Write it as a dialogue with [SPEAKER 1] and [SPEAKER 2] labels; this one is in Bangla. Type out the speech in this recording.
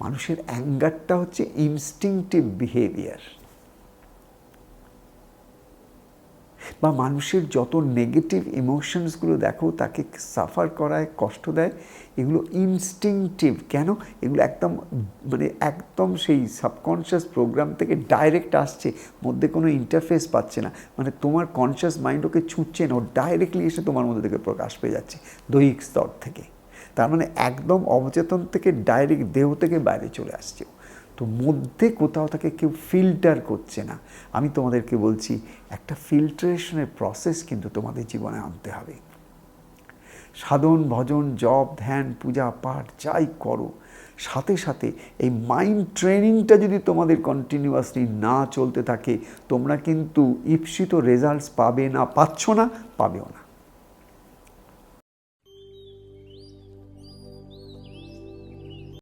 [SPEAKER 1] মানুষের অ্যাঙ্গারটা হচ্ছে ইনস্টিংটিভ বিহেভিয়ার। বা মানুষের যত নেগেটিভ ইমোশনসগুলো দেখো, তাকে সাফার করায়, কষ্ট দেয়, এগুলো ইনস্টিংটিভ। কেন? এগুলো একদম মানে একদম সেই সাবকনশিয়াস প্রোগ্রাম থেকে ডাইরেক্ট আসছে, মধ্যে কোনো ইন্টারফেস পাচ্ছে না। মানে তোমার কনশিয়াস মাইন্ড ওকে ছুটছে না, ও ডাইরেক্টলি এসে তোমার মধ্যে থেকে প্রকাশ পেয়ে যাচ্ছে দৈহিক স্তর থেকে। তার মানে একদম অবচেতন থেকে ডাইরেক্ট দেহ থেকে বাইরে চলে আসছে। তো মধ্যে কোথাও তাকে কেউ ফিল্টার করছে না। আমি তোমাদেরকে বলছি, একটা ফিল্টারেশনের প্রসেস কিন্তু তোমাদের জীবনে আনতে হবে। সাধন, ভজন, জপ, ধ্যান, পূজা, পাঠ যাই করো, সাথে সাথে এই মাইন্ড ট্রেনিংটা যদি তোমাদের কন্টিনিউয়াসলি না চলতে থাকে, তোমরা কিন্তু ঈপ্সিত রেজাল্টস পাবে না, পাচ্ছ না, পাবেও না।